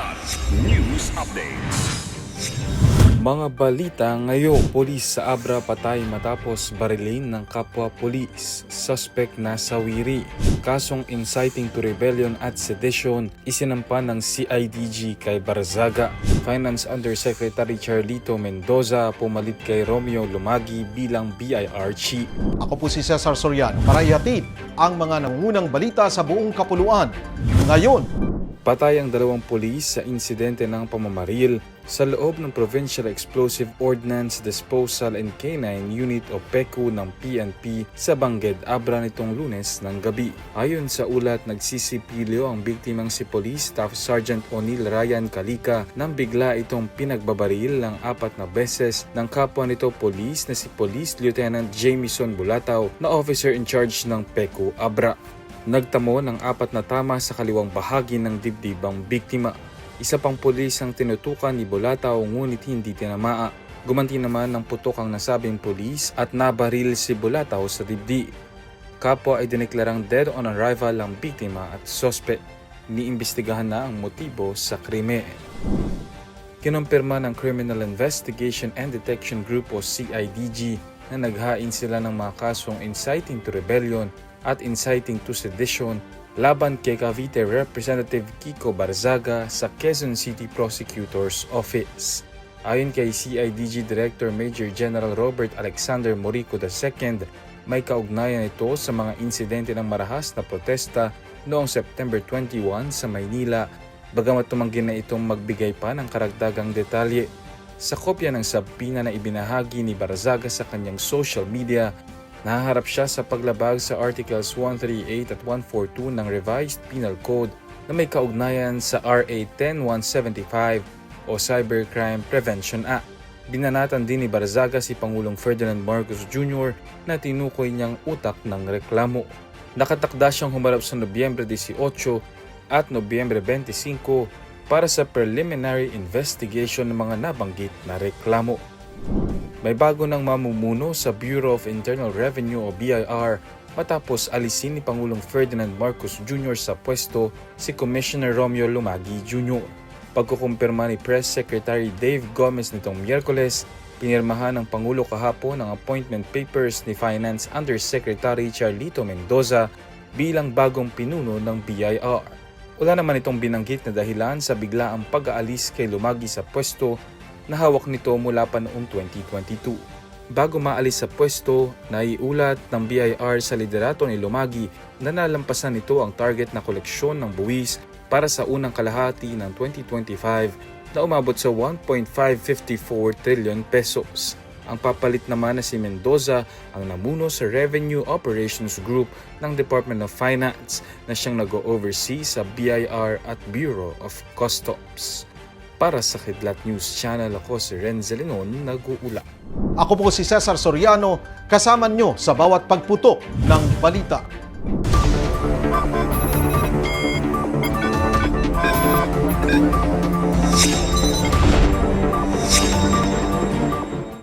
Kilat News Updates. Mga balita ngayon, polis sa Abra patay matapos barilin ng kapwa polis. Suspect na sawiri. Kasong inciting to rebellion at sedition, isinampa ng CIDG kay Barzaga. Finance Undersecretary Charlito Mendoza pumalit kay Romeo Lumagi bilang BIR chief. Ako po si Cesar Soriano para ihatid ang mga nangungunang balita sa buong kapuluan. Ngayon, Patay ang dalawang pulis sa insidente ng pamamaril sa loob ng Provincial Explosive Ordnance Disposal and Canine Unit o PECU ng PNP sa Bangged, Abra nitong lunes ng gabi. Ayon sa ulat, nagsisipilyo ang biktimang si Police Staff Sergeant O'Neil Ryan Kalika nang bigla itong pinagbabaril ng apat na beses ng kapwa nito police na si Police Lieutenant Jamieson Bulataw na officer in charge ng PECU Abra. Nagtamo ng apat na tama sa kaliwang bahagi ng dibdib ang biktima. Isa pang pulis ang tinutukan ni Bolataw ngunit hindi tinamaa. Gumanti naman ng putok ang nasabing pulis at nabaril si Bolataw sa dibdib. Kapwa ay dineklarang dead on arrival ang biktima at sospek. Iniimbestigahan na ang motibo sa krimen. Kinumpirma ng Criminal Investigation and Detection Group o CIDG na naghain sila ng mga kasong inciting to rebellion at inciting to sedition laban kay Cavite Representative Kiko Barzaga sa Quezon City Prosecutor's Office. Ayon kay CIDG Director Major General Robert Alexander Morico II, may kaugnayan ito sa mga insidente ng marahas na protesta noong September 21 sa Maynila bagamat tumanggi na itong magbigay pa ng karagdagang detalye. Sa kopya ng sabpina na ibinahagi ni Barzaga sa kanyang social media, nahaharap siya sa paglabag sa Articles 138 at 142 ng Revised Penal Code na may kaugnayan sa RA 10175 o Cybercrime Prevention Act. Binanatan din ni Barzaga si Pangulong Ferdinand Marcos Jr. na tinukoy niyang utak ng reklamo. Nakatakda siyang humarap sa Nobyembre 18 at Nobyembre 25 para sa preliminary investigation ng mga nabanggit na reklamo. May bago ng mamumuno sa Bureau of Internal Revenue o BIR matapos alisin ni Pangulong Ferdinand Marcos Jr. sa pwesto si Commissioner Romeo Lumagi Jr. Pagkukumpirma ni Press Secretary Dave Gomez nitong Miyerkules, pinirmahan ng Pangulo kahapon ang appointment papers ni Finance Undersecretary Charlito Mendoza bilang bagong pinuno ng BIR. Wala naman itong binanggit na dahilan sa biglaang pag-aalis kay Lumagi sa pwesto na hawak nito mula pa noong 2022. Bago maalis sa pwesto, naiulat ng BIR sa liderato ni Lumagi na nalampasan nito ang target na koleksyon ng buwis para sa unang kalahati ng 2025 na umabot sa 1.554 trillion pesos. Ang papalit naman na si Mendoza ang namuno sa Revenue Operations Group ng Department of Finance na siyang nag-oversee sa BIR at Bureau of Customs. Para sa Kidlat News Channel ako si Renzel Linon, nag-uula. ako po si Cesar Soriano, kasama nyo sa bawat pagputok ng balita.